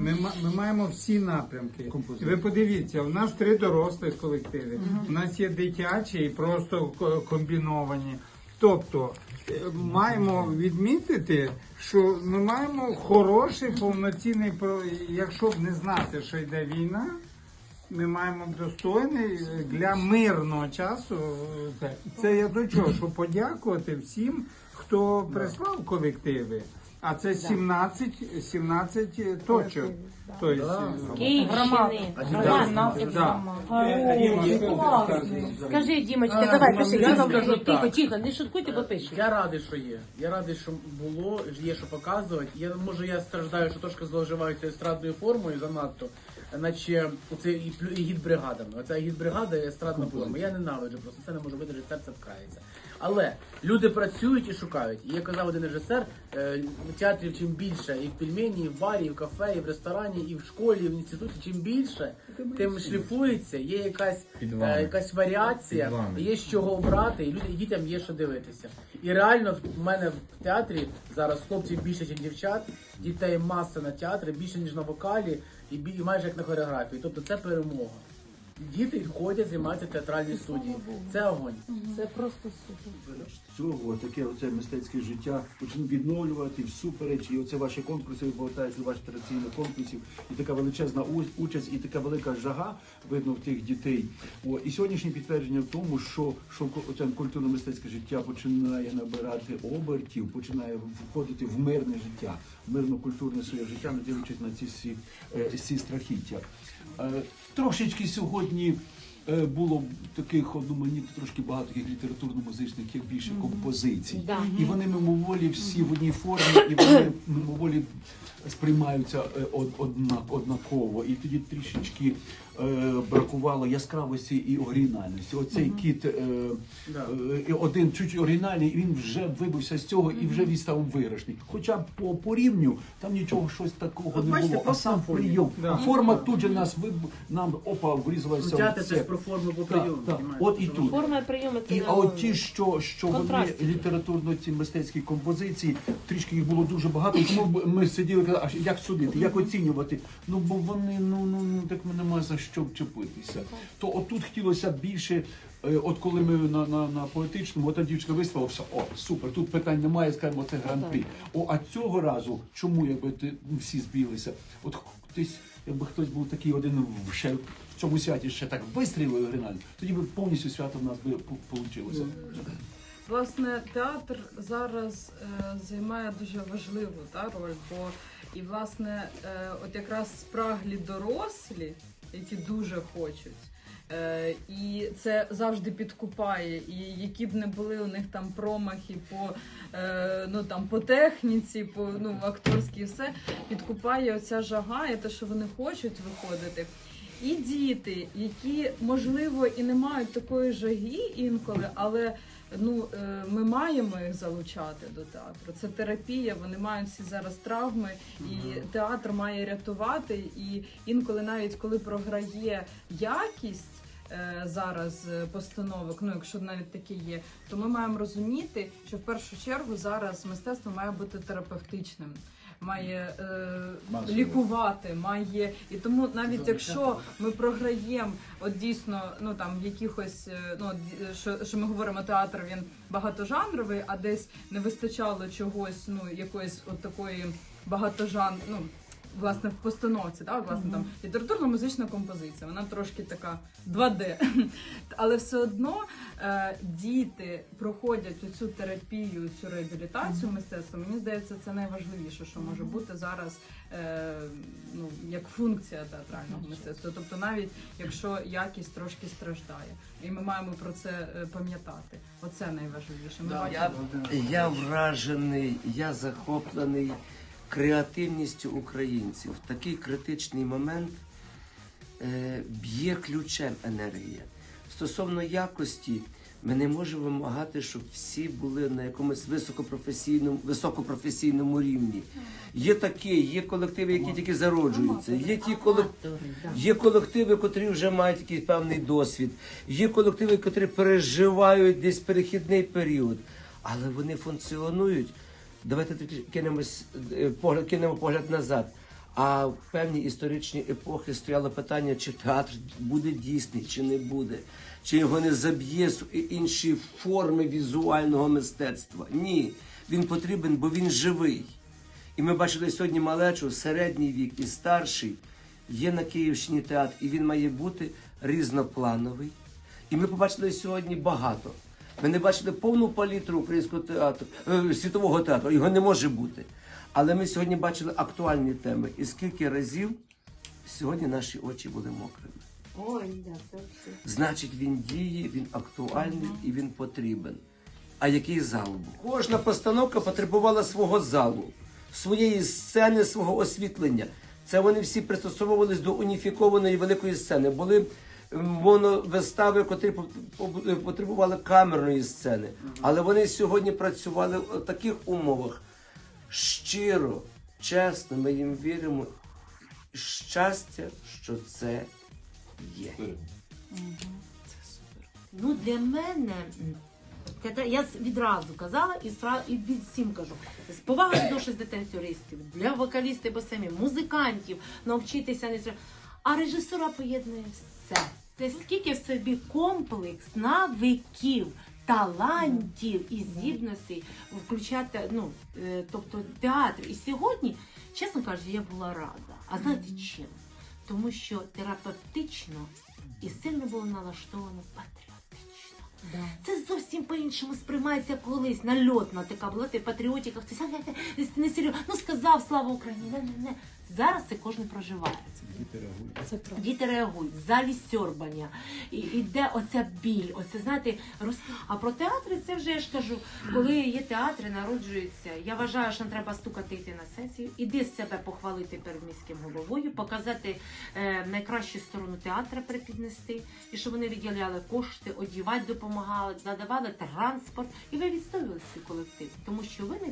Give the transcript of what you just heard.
Ми, ма- ми маємо всі напрямки. Композиції. Ви подивіться, у нас три дорослих колективи. У нас є дитячі і просто ко- комбіновані. Тобто е, маємо відмітити, що ми маємо хороший повноцінний про- якщо б не знати, що йде війна. Ми маємо достойний е, для мирного часу. е, Це, це я до чого, щоб подякувати всім, хто прислав колективи. А це 17, 17 точок. Тобто, е, Київщини. Да. Скажи, Дімочка, давай, пиши. я Тихо, скажу тихо, так. тихо, не шуткуйте, бо пиши. Я радий, що є. Я радий, що було, є що показувати. Я може я страждаю, що трошки зловживають естрадною формою занадто. Наче оце і плю- і гід-бригадами. Оця гід-бригада і естрадна форма. Я ненавиджу, просто це не можу видержати, серце пкається. Але люди працюють і шукають. І як казав один режисер, е, театрів чим більше, і в пельмені, і в барі, і в кафе, і в ресторані, і в школі, і в інституті, чим більше, тим шліфується, є якась, е, якась варіація, є з чого обрати, і люди, і дітям є що дивитися. І реально в мене в театрі зараз хлопців більше, ніж дівчат, дітей маса на театрі, більше ніж на вокалі, і, бі- і майже як на хореографії. Тобто це перемога. Діти ходять, займаються в театральній студії. Це огонь. Це просто супер. цього таке оце мистецьке життя почне відновлювати всупереч, і оце ваші конкурси ви повертаєте до ваших традиційних конкурсів, і така величезна участь, і така велика жага видно в тих дітей. О, і сьогоднішнє підтвердження в тому, що, що оце культурно-мистецьке життя починає набирати обертів, починає входити в мирне життя, в мирно-культурне своє життя, не дивлячись на ці всі, е, всі страхіття. Трошечки сьогодні е, було таких одноманітно трошки багато таких літературно-музичних, як більше композицій. Да. І вони мимоволі всі в одній формі, і вони мимоволі сприймаються е, од- однак, однаково. І тоді трішечки бракувало яскравості і оригінальності. Оцей кіт е, е, один чуть оригінальний, він вже вибився з цього і вже він став виграшний. Хоча по, по рівню там нічого щось такого От не бачите, було. А сам прийом. Да. А форма тут же нас виб... нам опа врізалася. Ну, театр в це про форму по прийому. От і тут. Форма прийому це І а от ті, що, що вони літературно ці мистецькі композиції, трішки їх було дуже багато. Тому ми сиділи, казали, а як судити, як оцінювати? Ну бо вони ну ну ну так ми нема за що вчепитися. То отут хотілося більше. е, От коли ми на, на, на поетичному, ота дівчина виставила, все, о, супер, тут питань немає, скажімо, це гран-прі. О, а цього разу, чому якби ти всі збіглися? От хтось, якби хтось був такий один ще в цьому святі ще так вистрілив оригінально, тоді б повністю свято в нас би вийшло. Власне, театр зараз е, займає дуже важливу та, роль, бо і власне, е, от якраз спраглі дорослі, які дуже хочуть. Е, і це завжди підкупає. І які б не були у них там промахи по, е, ну, там, по техніці, по ну, акторській, все підкупає оця жага, і те, що вони хочуть виходити. І діти, які можливо і не мають такої жаги інколи, але ну е, ми маємо їх залучати до театру. Це терапія. Вони мають всі зараз травми, і театр має рятувати. І інколи, навіть коли програє якість. е, Зараз е, постановок, ну якщо навіть таке є, то ми маємо розуміти, що в першу чергу зараз мистецтво має бути терапевтичним, має е, лікувати, має і тому навіть якщо ми програємо, от дійсно, ну там в якихось, е, ну що, що ми говоримо, театр він багатожанровий, а десь не вистачало чогось, ну якоїсь от такої багатожан, ну. Власне, в постановці, так, власне, там літературно-музична композиція, вона трошки така 2D. Але все одно е, діти проходять цю терапію, цю реабілітацію мистецтва. Мені здається, це найважливіше, що може бути зараз е, ну, як функція театрального мистецтва. Тобто, навіть якщо якість трошки страждає, і ми маємо про це е, пам'ятати. Оце найважливіше. Ми бачимо. Я, я вражений, я захоплений креативністю українців. В такий критичний момент е, б'є ключем енергія. Стосовно якості, ми не можемо вимагати, щоб всі були на якомусь високопрофесійному, високопрофесійному рівні. Є такі, є колективи, які тільки зароджуються, є ті колективи. Є колективи, котрі вже мають якийсь певний досвід. Є колективи, котрі переживають десь перехідний період, але вони функціонують. Давайте кинемось е, погляд, кинемо погляд назад. А в певні історичні епохи стояло питання, чи театр буде дійсний, чи не буде, чи його не заб'є інші форми візуального мистецтва. Ні, він потрібен, бо він живий. І ми бачили сьогодні малечу, середній вік і старший. Є на Київщині театр, і він має бути різноплановий. І ми побачили сьогодні багато. Ми не бачили повну палітру українського театру, е, світового театру. Його не може бути. Але ми сьогодні бачили актуальні теми. І скільки разів сьогодні наші очі були мокрими. Ой, да, це все. Значить, він діє, він актуальний і він потрібен. А який зал був? Кожна постановка потребувала свого залу, своєї сцени, свого освітлення. Це вони всі пристосовувались до уніфікованої великої сцени. Були моновистави, котрі пот- пот- потребували камерної сцени. Але вони сьогодні працювали в таких умовах. Щиро, чесно, ми їм віримо. Щастя, що це є. Це супер. Ну, для мене, я відразу казала і, і від всім кажу. З повагою до шеститанцюристів, для вокалістів, бо самі, музикантів, навчитися не треба. А режисура поєднує все. Це скільки в собі комплекс навиків, талантів і здібностей включати, ну, е, тобто театр. І сьогодні, чесно кажучи, я була рада. А знаєте чим? Тому що терапевтично і сильно було налаштовано патріотично. Це зовсім по-іншому сприймається колись нальотна така була ти патріотика. Хтось «А, не, серйозно. Ну сказав слава Україні. Не, не, не. Зараз це кожен проживає. Це правда. Діти реагують, в залі сьорбання, і іде оця біль, оце знаєте, роз... а про театри це вже я ж кажу, коли є театри, народжуються. Я вважаю, що не треба стукати йти на сесію, іди себе похвалити перед міським головою, показати е, найкращу сторону театра припіднести, і щоб вони виділяли кошти, одівати допомагали, надавали транспорт, і ви відстоювали свій колектив, тому що ви не.